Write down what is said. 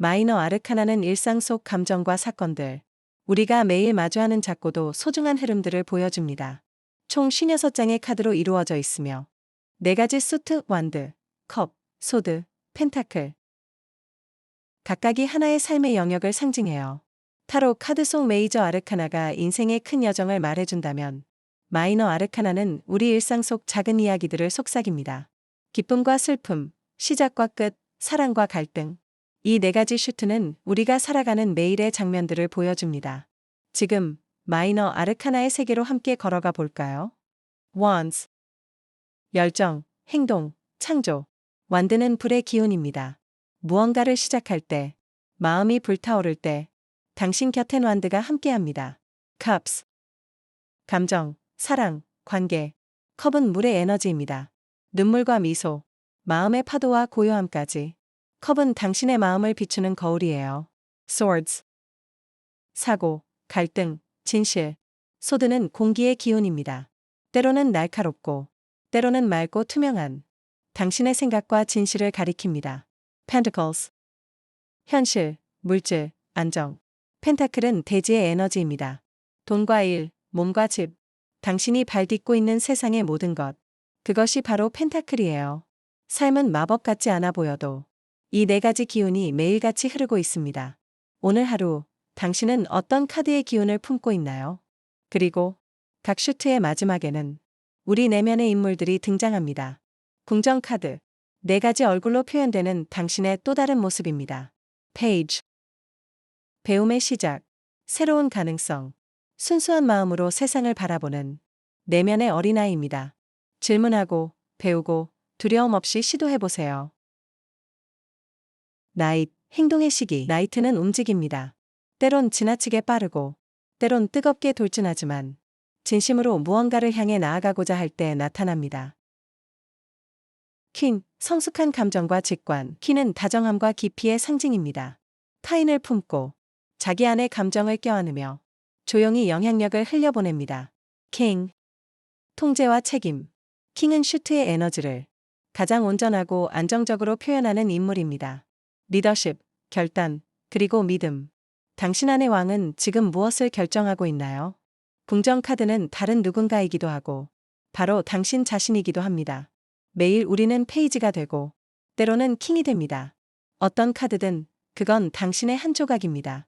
마이너 아르카나는 일상 속 감정과 사건들, 우리가 매일 마주하는 작고도 소중한 흐름들을 보여줍니다. 총 56장의 카드로 이루어져 있으며, 네 가지 수트, 완드, 컵, 소드, 펜타클. 각각이 하나의 삶의 영역을 상징해요. 타로 카드 속 메이저 아르카나가 인생의 큰 여정을 말해준다면, 마이너 아르카나는 우리 일상 속 작은 이야기들을 속삭입니다. 기쁨과 슬픔, 시작과 끝, 사랑과 갈등. 이 네 가지 슈트는 우리가 살아가는 매일의 장면들을 보여줍니다. 지금 마이너 아르카나의 세계로 함께 걸어가 볼까요? Wands 열정, 행동, 창조. 완드는 불의 기운입니다. 무언가를 시작할 때, 마음이 불타오를 때, 당신 곁엔 완드가 함께합니다. Cups 감정, 사랑, 관계. 컵은 물의 에너지입니다. 눈물과 미소, 마음의 파도와 고요함까지. 컵은 당신의 마음을 비추는 거울이에요. Swords 사고, 갈등, 진실. 소드는 공기의 기운입니다. 때로는 날카롭고, 때로는 맑고 투명한 당신의 생각과 진실을 가리킵니다. Pentacles 현실, 물질, 안정. 펜타클은 대지의 에너지입니다. 돈과 일, 몸과 집, 당신이 발 딛고 있는 세상의 모든 것. 그것이 바로 펜타클이에요. 삶은 마법 같지 않아 보여도 이 네 가지 기운이 매일같이 흐르고 있습니다. 오늘 하루 당신은 어떤 카드의 기운을 품고 있나요? 그리고 각 슈트의 마지막에는 우리 내면의 인물들이 등장합니다. 궁정 카드. 네 가지 얼굴로 표현되는 당신의 또 다른 모습입니다. 페이지. 배움의 시작. 새로운 가능성. 순수한 마음으로 세상을 바라보는 내면의 어린아이입니다. 질문하고, 배우고, 두려움 없이 시도해보세요. 나잇, 행동의 시기. 나이트는 움직입니다. 때론 지나치게 빠르고, 때론 뜨겁게 돌진하지만, 진심으로 무언가를 향해 나아가고자 할 때 나타납니다. 퀸, 성숙한 감정과 직관. 퀸은 다정함과 깊이의 상징입니다. 타인을 품고, 자기 안의 감정을 껴안으며, 조용히 영향력을 흘려보냅니다. 킹, 통제와 책임. 킹은 슈트의 에너지를 가장 온전하고 안정적으로 표현하는 인물입니다. 리더십, 결단, 그리고 믿음. 당신 안의 왕은 지금 무엇을 결정하고 있나요? 궁정 카드는 다른 누군가이기도 하고, 바로 당신 자신이기도 합니다. 매일 우리는 페이지가 되고, 때로는 킹이 됩니다. 어떤 카드든 그건 당신의 한 조각입니다.